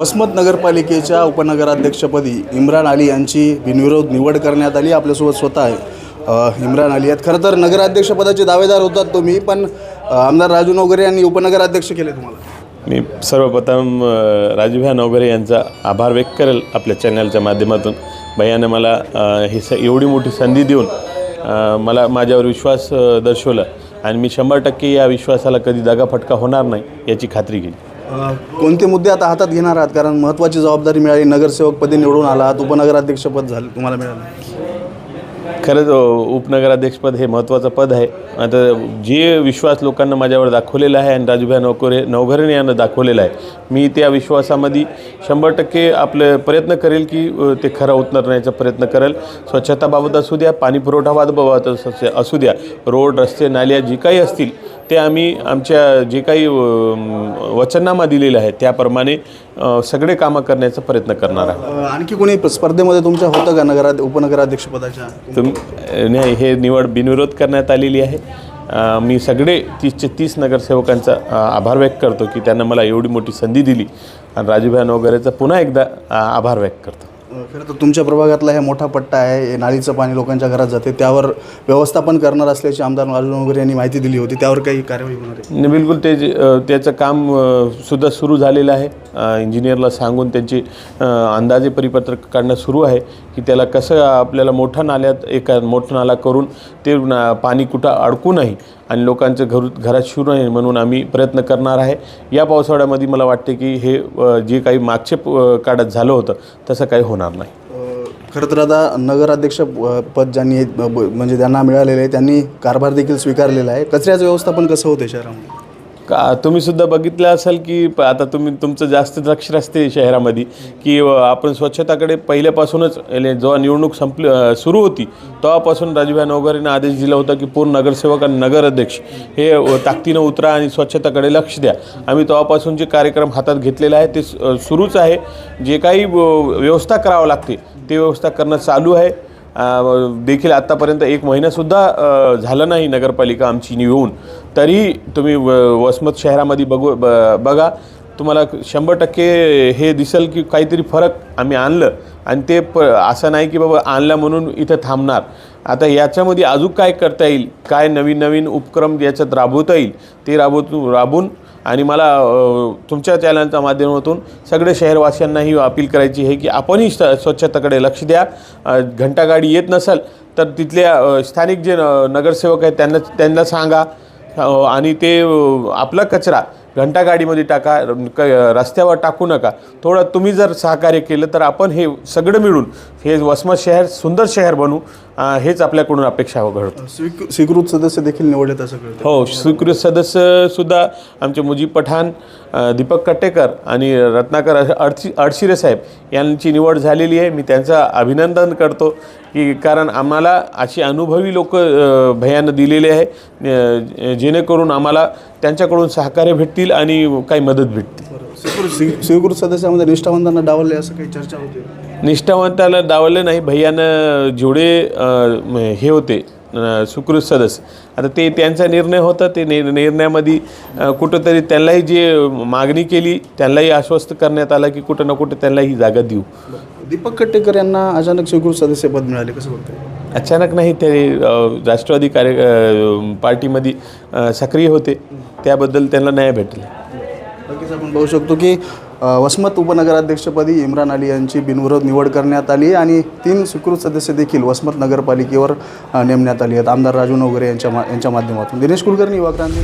वसमत नगरपालिकेच्या उपनगराध्यक्षपदी इम्रान अली यांची बिनविरोध निवड करण्यात आली. आपल्यासोबत स्वतः आहे इम्रान अली आहेत. खरं तर नगराध्यक्षपदाचे दावेदार होतात तुम्ही पण आमदार राजू नवगरे यांनी उपनगराध्यक्ष केले तुम्हाला. मी सर्वप्रथम राजूभ्या राजूभाई नवगरे यांचा आभार व्यक्त करेल आपल्या चॅनलच्या माध्यमातून. भैयानं मला ही स एवढी मोठी संधी देऊन मला माझ्यावर विश्वास दर्शवला. आणि मी शंभर टक्के या विश्वासाला कधी दगाफटका होणार नाही याची खात्री केली. कोणते मुद्दे आता हातात घेणार आहात? कारण महत्त्वाची जबाबदारी मिळाली नगरसेवकपदी निवडून आलात उपनगराध्यक्षपद झालं तुम्हाला मिळालं. खरंच उपनगराध्यक्षपद हे महत्त्वाचं पद आहे. आता जे विश्वास लोकांना माझ्यावर दाखवलेला आहे आणि राजूभाई नवकरे नवघरणे यांना दाखवलेला आहे मी त्या विश्वासामध्ये शंभर टक्के आपले प्रयत्न करेल की ते खरं उतरण्याचा प्रयत्न करेल. स्वच्छताबाबत असू द्या पाणी पुरवठाबाबत असू द्या रोड रस्ते नाल्या जी काही असतील ते आम्ही आमच्या जे काही वचननामा दिलेलं आहे त्याप्रमाणे सगळे कामं करण्याचा प्रयत्न करणार आहे आणखी कोणी स्पर्धेमध्ये तुमच्या होतं का नगरा उपनगराध्यक्षपदाच्या तुम नाही हे निवड बिनविरोध करण्यात आलेली आहे. मी सगळे तीसचे तीस नगरसेवकांचा आभार व्यक्त करतो की त्यांना मला एवढी मोठी संधी दिली. आणि राजूभाई वगैरेचा पुन्हा एकदा आभार व्यक्त करतो. खरं तर तुमच्या प्रभागातला हे मोठा पट्टा आहे हे पाणी लोकांच्या घरात जाते त्यावर व्यवस्थापन करणार असल्याची आमदार राजू वगैरे यांनी माहिती दिली होती त्यावर काही कार्यवाही होणार आहे? बिलकुल ते जे, त्याचं काम सुद्धा सुरू झालेलं आहे. इंजिनियरला सांगून त्यांची अंदाजे परिपत्रक काढणं सुरू आहे की त्याला कसं आपल्याला मोठ्या नाल्यात एका मोठा नाला करून ते ना पाणी कुठं अडकू नाही. आणि लोकांचं घर घरात शिरू नये म्हणून आम्ही प्रयत्न करणार आहे. या पावसाळ्यामध्ये मला वाटते की हे जे काही मागचे काळात झालं होतं तसं काही होणार नाही. खरं तर आता नगराध्यक्ष पद ज्यांनी म्हणजे त्यांना मिळालेलं आहे त्यांनी कारभार देखील स्वीकारलेला आहे. कचऱ्याचं व्यवस्थापन कसं होते शहरामध्ये? का तुम्ही सुद्धा बघितलं असाल की प- आता तुम्ही तुमचं जास्त लक्ष असते शहरामध्ये की अ, आपण स्वच्छताकडे पहिल्यापासूनच एले- जेव्हा निवडणूक संपली अ, सुरू होती तेव्हापासून राजूभाई नवघरेनं आदेश दिला होता की पूर्ण नगरसेवक आणि नगराध्यक्ष हे अ, ताकदीनं उतरा आणि स्वच्छताकडे लक्ष द्या. आम्ही तेव्हापासून जे कार्यक्रम हातात घेतलेला आहे ते स- अ, सुरूच आहे. जे काही अ, व्यवस्था करावं लागते ते व्यवस्था करणं चालू आहे. देखील आत्तापर्यंत एक महिनासुद्धा झालं नाही नगरपालिका आमची येऊन तरी तुम्ही व वसमत शहरामध्ये बघू ब बघा तुम्हाला शंभर टक्के हे दिसेल की काहीतरी फरक आम्ही आणलं. आणि ते प असं नाही की बाबा आणलं म्हणून इथं थांबणार. आता याच्यामध्ये अजून काय करता येईल? काय नवीन नवीन उपक्रम याच्यात राबवता येईल? ते राबवतो राबून आणि मला तुमच्या चॅनलच्या माध्यमातून सगळे शहरवासियांनाही अपील करायची आहे की आपणही स्वच्छतेकडे लक्ष द्या. घंटागाडी येत नसेल तर तिथल्या स्थानिक जे न- नगरसेवक आहेत त्यांना त्यांना सांगा. आणि ते आपला कचरा घंटागाडीमध्ये टाका क रस्त्यावर टाकू नका. थोडं तुम्ही जर सहकार्य केलं तर आपण हे सगळं मिळून हे वसमत शहर सुंदर शहर बनू हेच आपल्याकडून अपेक्षा घडतं. स्वीकृ स्वीकृत सदस्य देखील निवडले असं हो स्वीकृत सदस्यसुद्धा आमचे मुजीब पठाण दीपक कट्टेकर आणि रत्नाकर अडशी अडशिरे साहेब यांची निवड झालेली आहे. मी त्यांचं अभिनंदन करतो की कारण आम्हाला अशी अनुभवी लोक भयानं दिलेले आहे. जेणेकरून आम्हाला त्यांच्याकडून सहकार्य भेटतील आणि काही मदत भेटतील. स्वी- स्वीकृत सदस्यामध्ये निष्ठावंतांना डावलले असं काही चर्चा होती? निष्ठावंताला डावलं नाही भैयानं जेवढे अ, म- हे होते अ, सुकृत सदस्य. आता ते त्यांचा निर्णय होता ते निर निर्णयामध्ये अ, कुठंतरी त्यांनाही जे मागणी केली त्यांनाही आश्वस्त करण्यात आलं की कुठं ना कुठं त्यांना ही जागा देऊ. दीपक कट्टेकर यांना अचानक स्वीकृत सदस्यपद मिळाले कसं बघताय? अचानक नाही ते राष्ट्रवादी कार्य पार्टीमध्ये सक्रिय होते. त्याबद्दल त्यांना न्याय भेटला. नक्कीच आपण बघू शकतो की वसमत उपनगराध्यक्षपदी इम्रान अली यांची बिनविरोध निवड करण्यात आली आणि तीन स्वीकृत सदस्य देखील वसमत नगरपालिकेवर नेमण्यात आली आहेत. आमदार राजू नवगरे यांच्या मा यांच्या माध्यमातून. दिनेश कुलकर्णी युवा क्रांती